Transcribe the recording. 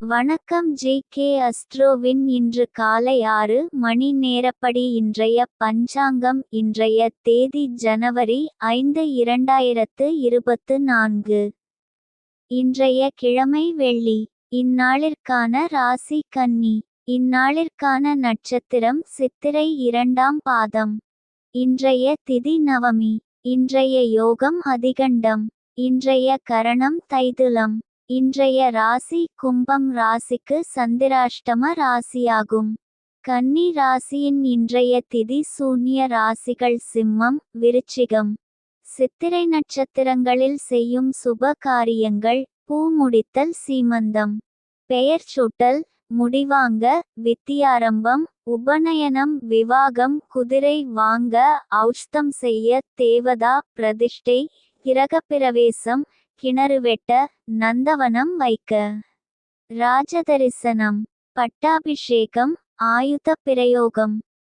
வணக்கம் G K அஸ்ட்ரோவின் இன்று காலை ஆறு மணி நேரப்படி இன்றைய பஞ்சாங்கம் இன்றைய தேதி ஜனவரி ஐந்து இரண்டாயிரத்து இருபத்து நான்கு. இன்றைய கிழமை வெள்ளி. இந்நாளிற்கான ராசி கன்னி. இந்நாளிற்கான நட்சத்திரம் சித்திரை இரண்டாம் பாதம். இன்றைய திதி நவமி. இன்றைய யோகம் அதிகண்டம். இன்றைய கரணம் தைதுலம். இன்றைய ராசி கும்பம் ராசிக்கு சந்திராஷ்டம ராசியாகும். கன்னி ராசியின் இன்றைய திதி சூன்ய ராசிகள் சிம்மம் விருச்சிகம். சித்திரை நட்சத்திரங்களில் செய்யும் சுப காரியங்கள் பூ முடித்தல் சீமந்தம். பெயர் சூட்டல் முடிவாங்க வித்தியாரம்பம் உபநயனம் விவாகம் குதிரை வாங்க ஔஷ்தம் செய்ய தேவதா பிரதிஷ்டை கிரகப்பிரவேசம் கிணறு வெட்ட நந்தவனம் வைக்க. ராஜதரிசனம் பட்டாபிஷேகம் ஆயுத பிரயோகம்.